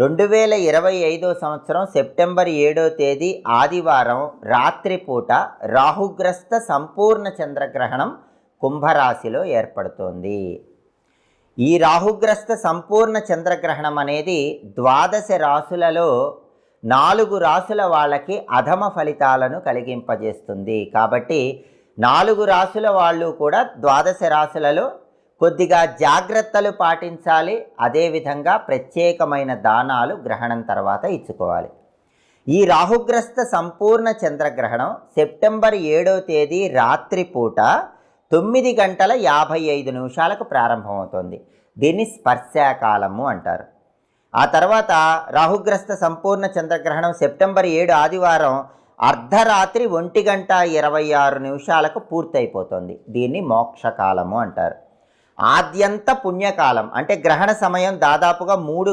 రెండు వేల ఇరవై ఐదో సంవత్సరం సెప్టెంబర్ ఏడో తేదీ ఆదివారం రాత్రిపూట రాహుగ్రస్త సంపూర్ణ చంద్రగ్రహణం కుంభరాశిలో ఏర్పడుతోంది. ఈ రాహుగ్రస్త సంపూర్ణ చంద్రగ్రహణం అనేది ద్వాదశ రాసులలో నాలుగు రాసుల వాళ్ళకి అధమ ఫలితాలను కలిగింపజేస్తుంది. కాబట్టి నాలుగు రాసుల వాళ్ళు కూడా ద్వాదశ రాసులలో కొద్దిగా జాగ్రత్తలు పాటించాలి అదేవిధంగా ప్రత్యేకమైన దానాలు గ్రహణం తర్వాత ఇచ్చుకోవాలి. ఈ రాహుగ్రస్త సంపూర్ణ చంద్రగ్రహణం సెప్టెంబర్ ఏడో తేదీ రాత్రిపూట తొమ్మిది గంటల యాభై ఐదు నిమిషాలకు ప్రారంభమవుతుంది. దీన్ని స్పర్శాకాలము అంటారు. ఆ తర్వాత రాహుగ్రస్త సంపూర్ణ చంద్రగ్రహణం సెప్టెంబర్ ఏడు ఆదివారం అర్ధరాత్రి ఒంటి గంట ఇరవై ఆరు నిమిషాలకు పూర్తయిపోతుంది. దీన్ని మోక్షకాలము అంటారు. ఆద్యంత పుణ్యకాలం అంటే గ్రహణ సమయం దాదాపుగా మూడు